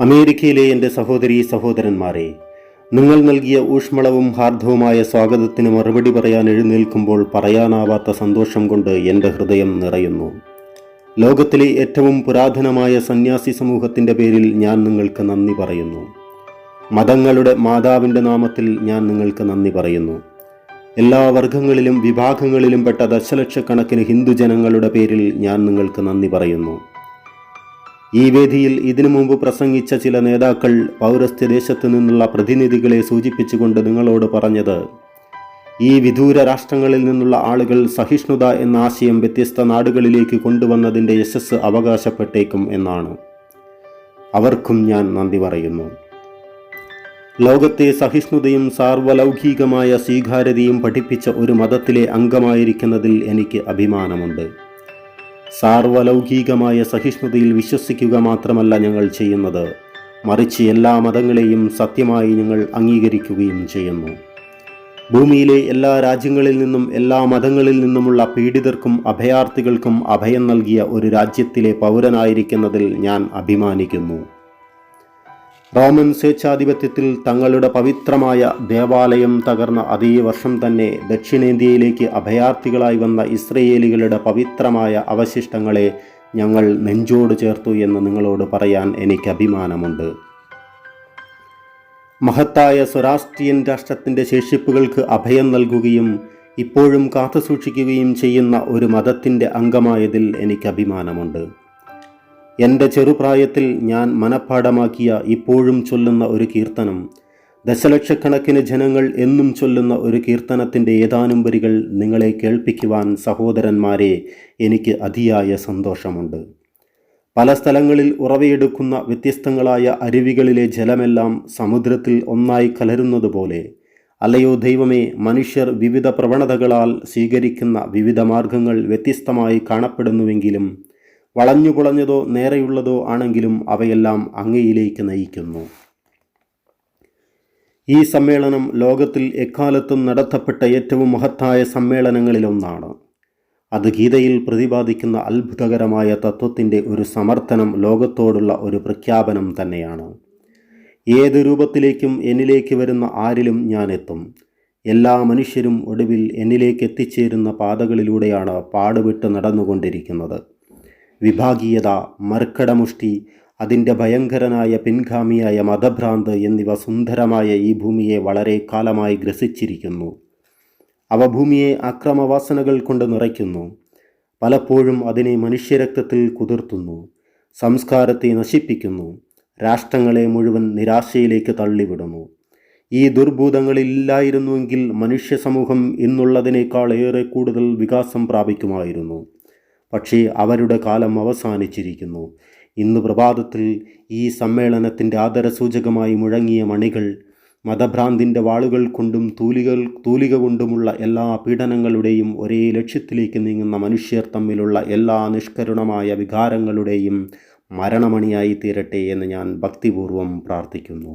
അമേരിക്കയിലെ എന്റെ സഹോദരി സഹോദരന്മാരെ നിങ്ങൾ നൽകിയ ഊഷ്മളവും ഹാർദവുമായ സ്വാഗതത്തിന് മറുപടി പറയാൻ എഴുന്നേൽക്കുമ്പോൾ പറയാനാവാത്ത സന്തോഷം കൊണ്ട് എന്റെ ഹൃദയം നിറയുന്നു. ലോകത്തിലെ ഏറ്റവും പുരാതനമായ സന്യാസി സമൂഹത്തിന്റെ പേരിൽ ഞാൻ നിങ്ങൾക്ക് നന്ദി പറയുന്നു. മതങ്ങളുടെ മാതാവിന്റെ നാമത്തിൽ ഞാൻ നിങ്ങൾക്ക് നന്ദി പറയുന്നു. എല്ലാ വർഗങ്ങളിലും വിഭാഗങ്ങളിലും പെട്ട ദശലക്ഷക്കണക്കിന് ഹിന്ദു ജനങ്ങളുടെ പേരിൽ ഞാൻ നിങ്ങൾക്ക് നന്ദി പറയുന്നു. ഈ വേദിയിൽ ഇതിനു മുമ്പ് പ്രസംഗിച്ച ചില നേതാക്കൾ പൗരസ്ത്യ ദേശത്തു നിന്നുള്ള പ്രതിനിധികളെ സൂചിപ്പിച്ചുകൊണ്ട് നിങ്ങളോട് പറഞ്ഞത് ഈ വിദൂര രാഷ്ട്രങ്ങളിൽ നിന്നുള്ള ആളുകൾ സഹിഷ്ണുത എന്ന ആശയം വ്യത്യസ്ത നാടുകളിലേക്ക് കൊണ്ടുവന്നതിന്റെ യശസ് അവകാശപ്പെട്ടേക്കും എന്നാണ്. അവർക്കും ഞാൻ നന്ദി പറയുന്നു. ലോകത്തെ സഹിഷ്ണുതയും സാർവലൗകികമായ സ്വീകാര്യതയും പഠിപ്പിച്ച ഒരു മതത്തിലെ അംഗമായിരിക്കുന്നതിൽ എനിക്ക് അഭിമാനമുണ്ട്. സാർവലൗകികമായ സഹിഷ്ണുതയിൽ വിശ്വസിക്കുക മാത്രമല്ല ഞങ്ങൾ ചെയ്യുന്നത്. മറിച്ച് എല്ലാ മതങ്ങളെയും സത്യമായി ഞങ്ങൾ അംഗീകരിക്കുകയും ചെയ്യുന്നു. ഭൂമിയിലെ എല്ലാ രാജ്യങ്ങളിൽ നിന്നും എല്ലാ മതങ്ങളിൽ നിന്നുമുള്ള പീഡിതർക്കും അഭയാർത്ഥികൾക്കും അഭയം നൽകിയ ഒരു രാജ്യത്തിലെ പൗരനായിരിക്കുന്നതിൽ ഞാൻ അഭിമാനിക്കുന്നു. റോമൻ സ്വേച്ഛാധിപത്യത്തിൽ തങ്ങളുടെ പവിത്രമായ ദേവാലയം തകർന്ന അതേ വർഷം തന്നെ ദക്ഷിണേന്ത്യയിലേക്ക് അഭയാർത്ഥികളായി വന്ന ഇസ്രയേലികളുടെ പവിത്രമായ അവശിഷ്ടങ്ങളെ ഞങ്ങൾ നെഞ്ചോട് ചേർത്തു എന്ന് നിങ്ങളോട് പറയാൻ എനിക്ക് അഭിമാനമുണ്ട്. മഹത്തായ സ്വരാഷ്ട്രീയൻ രാഷ്ട്രത്തിന്റെ ശേഷിപ്പുകൾക്ക് അഭയം നൽകുകയും ഇപ്പോഴും കാത്തുസൂക്ഷിക്കുകയും ചെയ്യുന്ന ഒരു മതത്തിന്റെ അംഗമായതിൽ എനിക്ക് അഭിമാനമുണ്ട്. എന്റെ ചെറുപ്രായത്തിൽ ഞാൻ മനഃപ്പാടമാക്കിയ ഇപ്പോഴും ചൊല്ലുന്ന ഒരു കീർത്തനം. ദശലക്ഷക്കണക്കിന് ജനങ്ങൾ എന്നും ചൊല്ലുന്ന ഒരു കീർത്തനത്തിന്റെ ഏതാനും വരികൾ നിങ്ങളെ കേൾപ്പിക്കുവാൻ സഹോദരന്മാരെ എനിക്ക് അതിയായ സന്തോഷമുണ്ട്. പല സ്ഥലങ്ങളിൽ ഉറവയെടുക്കുന്ന വ്യത്യസ്തങ്ങളായ അരുവികളിലെ ജലമെല്ലാം സമുദ്രത്തിൽ ഒന്നായി കലരുന്നതുപോലെ. അല്ലയോ ദൈവമേ മനുഷ്യർ വിവിധ പ്രവണതകളാൽ സ്വീകരിക്കുന്ന വിവിധ മാർഗങ്ങൾ വ്യത്യസ്തമായി കാണപ്പെടുന്നുവെങ്കിലും വളഞ്ഞുപുളഞ്ഞതോ നേരെയുള്ളതോ ആണെങ്കിലും അവയെല്ലാം അങ്ങയിലേക്ക് നയിക്കുന്നു. ഈ സമ്മേളനം ലോകത്തിൽ എക്കാലത്തും നടത്തപ്പെട്ട ഏറ്റവും മഹത്തായ സമ്മേളനങ്ങളിലൊന്നാണ്. അത് ഗീതയിൽ പ്രതിപാദിക്കുന്ന അത്ഭുതകരമായ തത്വത്തിന്റെ ഒരു സമർത്ഥനം ലോകത്തോടുള്ള ഒരു പ്രഖ്യാപനം തന്നെയാണ്. ഏത് രൂപത്തിലേക്കും എന്നിലേക്ക് വരുന്ന ആരിലും ഞാൻ എത്തും എല്ലാ മനുഷ്യരും ഒടുവിൽ എന്നിലേക്ക് എത്തിച്ചേരുന്ന പാതകളിലൂടെയാണ് പാടുവിട്ട് നടന്നുകൊണ്ടിരിക്കുന്നത്. വിഭാഗീയത മർക്കടമുഷ്ടി അതിന്റെ ഭയങ്കരനായ പിൻഗാമിയായ മതഭ്രാന്ത് എന്നിവ സുന്ദരമായ ഈ ഭൂമിയെ വളരെ കാലമായി ഗ്രസിച്ചിരിക്കുന്നു. അവ ഭൂമിയെ അക്രമവാസനകൾ കൊണ്ട് നിറയ്ക്കുന്നു. പലപ്പോഴും അതിനെ മനുഷ്യരക്തത്തിൽ കുതിർത്തുന്നു. സംസ്കാരത്തെ നശിപ്പിക്കുന്നു. രാഷ്ട്രങ്ങളെ മുഴുവൻ നിരാശയിലേക്ക് തള്ളിവിടുന്നു. ഈ ദുർഭൂതങ്ങളില്ലായിരുന്നുവെങ്കിൽ മനുഷ്യ സമൂഹം ഇന്നുള്ളതിനേക്കാൾ ഏറെ കൂടുതൽ വികാസം പ്രാപിക്കുമായിരുന്നു. പക്ഷേ അവരുടെ കാലം അവസാനിച്ചിരിക്കുന്നു. ഇന്ന് പ്രഭാതത്തിൽ ഈ സമ്മേളനത്തിന്റെ ആദരസൂചകമായി മുഴങ്ങിയ മണികൾ മതഭ്രാന്തിന്റെ വാളുകൾ കൊണ്ടും തൂലികൾ തൂലിക കൊണ്ടുമുള്ള എല്ലാ പീഡനങ്ങളുടെയും ഒരേ ലക്ഷ്യത്തിലേക്ക് നീങ്ങുന്ന മനുഷ്യർ തമ്മിലുള്ള എല്ലാ നിഷ്കരുണമായ വികാരങ്ങളുടെയും മരണമണിയായി തീരട്ടെ എന്ന് ഞാൻ ഭക്തിപൂർവം പ്രാർത്ഥിക്കുന്നു.